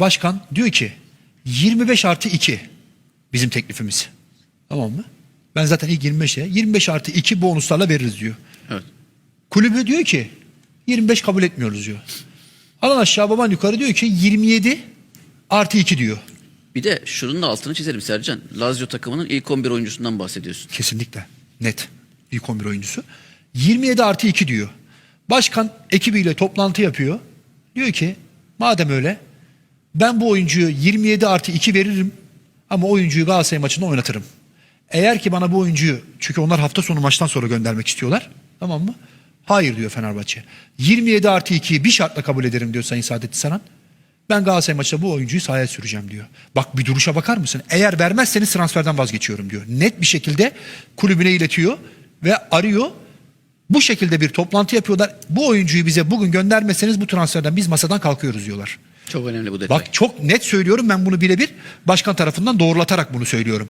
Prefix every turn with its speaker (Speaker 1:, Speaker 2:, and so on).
Speaker 1: Başkan diyor ki 25 artı 2 bizim teklifimiz. Tamam mı? Ben zaten ilk 25'e 25 artı 2 bonuslarla veririz diyor.
Speaker 2: Evet.
Speaker 1: Kulübü diyor ki 25 kabul etmiyoruz diyor. Alan aşağı baban yukarı diyor ki 27 artı 2 diyor.
Speaker 2: Bir de şunun da altını çizelim Sercan. Lazio takımının ilk 11 oyuncusundan bahsediyorsun.
Speaker 1: Kesinlikle. Net. İlk 11 oyuncusu. 27 artı 2 diyor. Başkan ekibiyle toplantı yapıyor. Diyor ki madem öyle ben bu oyuncuyu 27 artı 2 veririm ama oyuncuyu Galatasaray maçında oynatırım. Eğer ki bana bu oyuncuyu çünkü onlar hafta sonu maçtan sonra göndermek istiyorlar. Tamam mı? Hayır diyor Fenerbahçe. 27 artı 2'yi bir şartla kabul ederim diyor Sayın Saadettin Saran. Ben Galatasaray maçında bu oyuncuyu sahaya süreceğim diyor. Bak bir duruşa bakar mısın? Eğer vermezseniz transferden vazgeçiyorum diyor. Net bir şekilde kulübüne iletiyor ve arıyor. Bu şekilde bir toplantı yapıyorlar. Bu oyuncuyu bize bugün göndermezseniz bu transferden biz masadan kalkıyoruz diyorlar.
Speaker 2: Çok önemli bu detay.
Speaker 1: Bak çok net söylüyorum ben bunu birebir başkan tarafından doğrulatarak bunu söylüyorum.